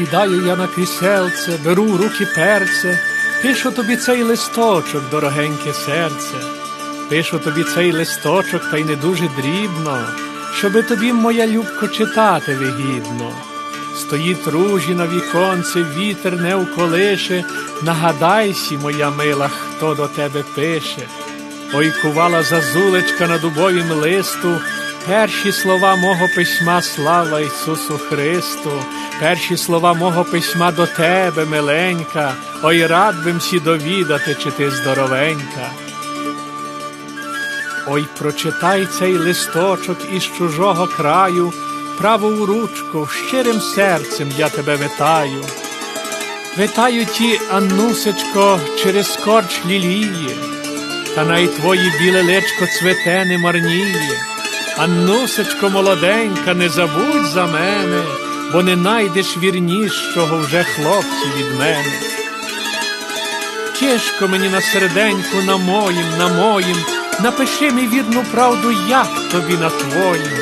Сідаю я на кріселце, беру руки перце, пишу тобі цей листочок, дорогеньке серце. Пишу тобі цей листочок, та й не дуже дрібно, щоби тобі, моя любко, читати вигідно. Стоїть ружі на віконце, вітер не уколише, нагадайся, моя мила, хто до тебе пише. Ой, кувала зазулечка на дубовім листу, перші слова мого письма слава Ісусу Христу, перші слова мого письма до тебе, миленька, ой, рад бим сі довідати, чи ти здоровенька. Ой, прочитай цей листочок із чужого краю, праву ручку, щирим серцем я тебе витаю. Витаю ті, Аннусечко, через корч лілії, та най твої біле личко цвете не марніє. Аннусечко молоденька, не забудь за мене, бо не найдеш вірнішого вже хлопці від мене. Тяжко мені на серденьку на моїм, на моїм, напиши мій вірну правду, як тобі на твоїм.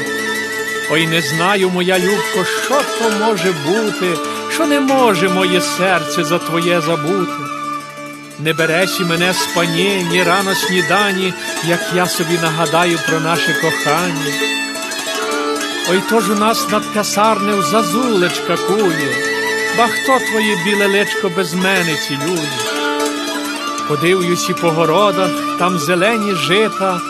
Ой, не знаю, моя любко, що то може бути, що не може моє серце за твоє забути. Не береш і мене з пані, ні рано снідані, як я собі нагадаю про наше кохання. Ой, тож у нас над касарнею зазулечка кує, ба хто твоє біле личко без мене цілює? Подивлюсь і по городах, там зелені жита,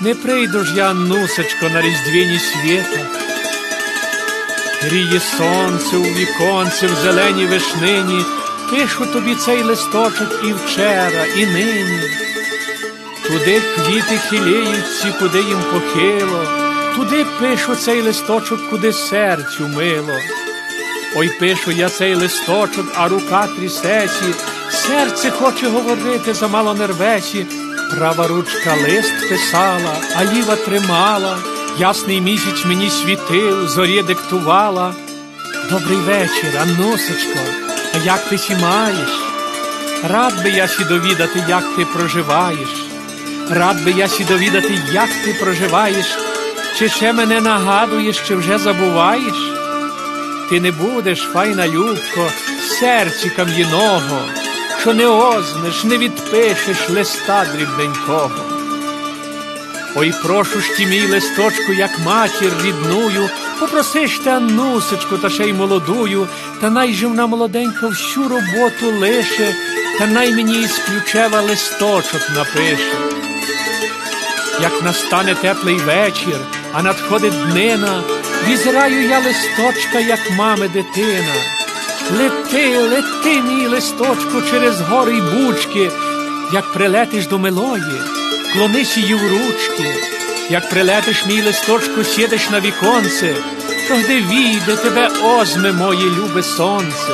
не прийду ж я, Аннусечко, на різдвіні світа. Гріє сонце у віконце в зеленій вишнині, пишу тобі цей листочок і вчора, і нині. Туди квіти хиліються, куди їм похило, туди пишу цей листочок, куди серцю мило. Ой, пишу я цей листочок, а рука трісесі, серце хоче говорити, замало нервесі. Права ручка лист писала, а ліва тримала, ясний місяць мені світив, зорє диктувала. Добрий вечір, Аннусечко, а як ти сі маєш? Рад би я сі довідати, як ти проживаєш. Рад би я сі довідати, як ти проживаєш, чи ще мене нагадуєш, чи вже забуваєш? Ти не будеш, файна любко, серці кам'яного, що не ознеш, не відпишеш листа дрібненького. Ой, прошу ж ті мій листочку, як матір рідную, попросиш ти Аннусечку, та ще й молодую, та най же вона молоденька всю роботу лише, та най мені із ключева листочок напише. Як настане теплий вечір, а надходить днина, візираю я листочка, як мами дитина. Лети, лети, мій листочку, через гори й бучки, як прилетиш до милої, клонись її в ручки, як прилетиш, мій листочку, сідеш на віконце, тогди війде тебе озме моє любе сонце.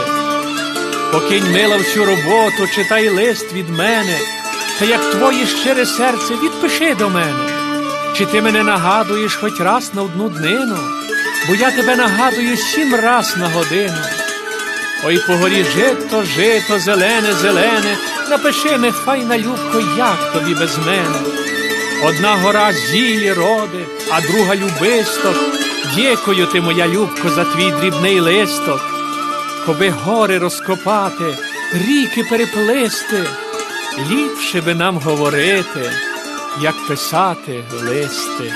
Покинь мила всю роботу, читай лист від мене, та як твоє щире серце відпиши до мене. Чи ти мене нагадуєш хоч раз на одну днину, бо я тебе нагадую сім раз на годину. Ой, по горі жито, жито, зелене, зелене, напиши ми, файна любко, як тобі без мене. Одна гора зілі роди, а друга любисток. Дякую ти, моя любко, за твій дрібний листок. Коби гори розкопати, ріки переплисти, ліпше би нам говорити, як писати листи.